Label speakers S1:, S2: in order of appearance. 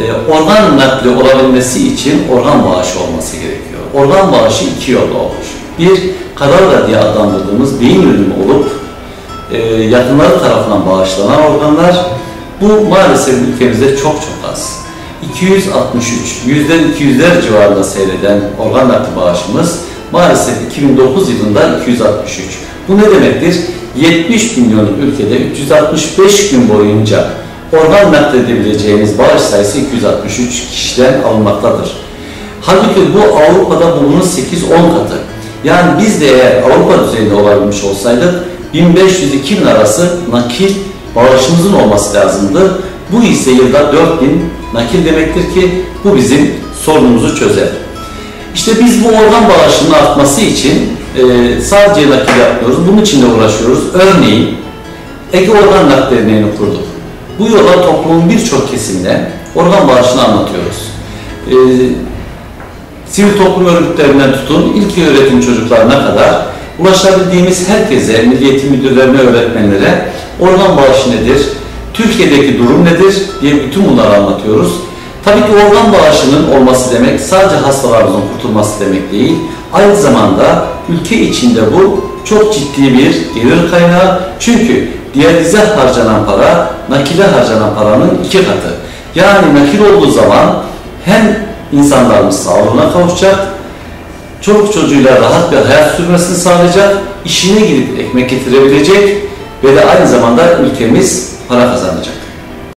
S1: e, organ nakli olabilmesi için organ bağışı olması gerekiyor. Organ bağışı iki yolla olur. Bir, kadavra diye adlandırdığımız beyin ölümü olup e, yakınları tarafından bağışlanan organlar bu maalesef ülkemizde çok çok az. 263, yüzden 200'ler civarında seyreden organ nakli bağışımız maalesef 2009 yılında 263. Bu ne demektir? 70 milyonluk ülkede 365 gün boyunca organ nakledebileceğimiz bağış sayısı 263 kişiden alınmaktadır. Halbuki bu Avrupa'da bunun 8-10 katı. Yani biz de eğer Avrupa düzeyinde olabilmiş olsaydık 1500-2000 arası nakil bağışımızın olması lazımdı. Bu ise yılda 4000 nakil demektir ki bu bizim sorunumuzu çözer. İşte biz bu organ bağışının artması için e, sadece nakil yapmıyoruz, bunun için de uğraşıyoruz. Örneğin Ege Organ Nakli Derneği'ni kurduk. Bu yola toplumun birçok kesimine organ bağışını anlatıyoruz. E, sivil toplum örgütlerinden tutun, ilk öğretim çocuklarına kadar ulaşabildiğimiz herkese, milliyeti müdürlerine, öğretmenlere organ bağışı nedir, Türkiye'deki durum nedir diye bütün bunları anlatıyoruz. Tabii ki organ bağışının olması demek sadece hastalarımızın kurtulması demek değil. Aynı zamanda ülke içinde bu çok ciddi bir gelir kaynağı. Çünkü diyalize harcanan para, nakile harcanan paranın iki katı. Yani nakil olduğu zaman hem insanlarımız sağlığına kavuşacak, çoluk çocuğuyla rahat bir hayat sürmesini sağlayacak, işine gidip ekmek getirebilecek ve de aynı zamanda ülkemiz para kazanacak.